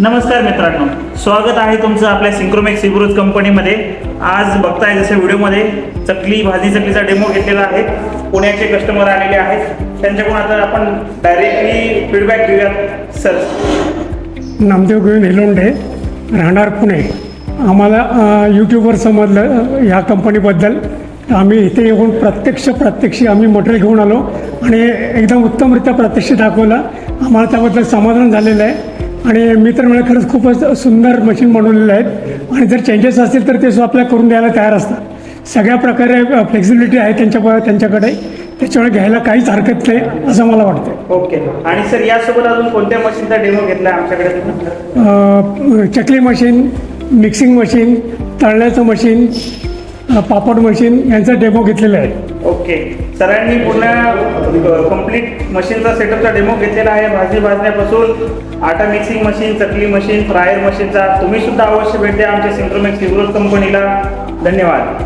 नमस्कार मित्रांनो. स्वागत आहे तुमचं आपल्या सिंक्रोमॅक्स इब्रुज कंपनीमध्ये. आज बघताय जसं व्हिडिओमध्ये चकली भाजी चकलीचा डेमो घेतलेला आहे. पुण्याचे कस्टमर आलेले आहेत. त्यांच्याकडून आता आपण डायरेक्टली फीडबॅक घेऊयात सर नामदेव गोविंद हेलोंडे राहणार पुणे. आम्हाला यूट्यूबवर समजलं ह्या कंपनीबद्दल आम्ही इथे येऊन प्रत्यक्ष प्रत्यक्षी आम्ही मटेरियल घेऊन आलो आणि एकदम उत्तमरित्या प्रत्यक्ष दाखवलं. आम्हाला त्याबद्दल समाधान झालेलं आहे. आणि मी तर म्हणजे खरंच खूपच सुंदर मशीन बनवलेलं आहेत. आणि जर चेंजेस असतील तर ते सुद्धा आपल्याला करून द्यायला तयार असतात. सगळ्या प्रकारे फ्लेक्झिबिलिटी आहे त्यांच्या त्यांच्याकडे. त्याच्यामुळे घ्यायला काहीच हरकत नाही असं मला वाटतं ओके. आणि सर यासोबत अजून कोणत्या मशीनचा डेमो घेतला आमच्याकडे? चकली मशीन मिक्सिंग मशीन तळण्याचं मशीन पापड मशीन यांचा डेमो घेतलेला आहे. ओके. सरांनी पूर्ण कंप्लीट मशीनचा सेटअपचा डेमो घेतलेला आहे. भाजी भाजण्यापासून आटा mixing machine chakli machine fryer मशीनचा तुम्ही सुद्धा अवश्य भेट द्या आमच्या सिंक्रोमॅक्स सिब्रोज कंपनीला धन्यवाद.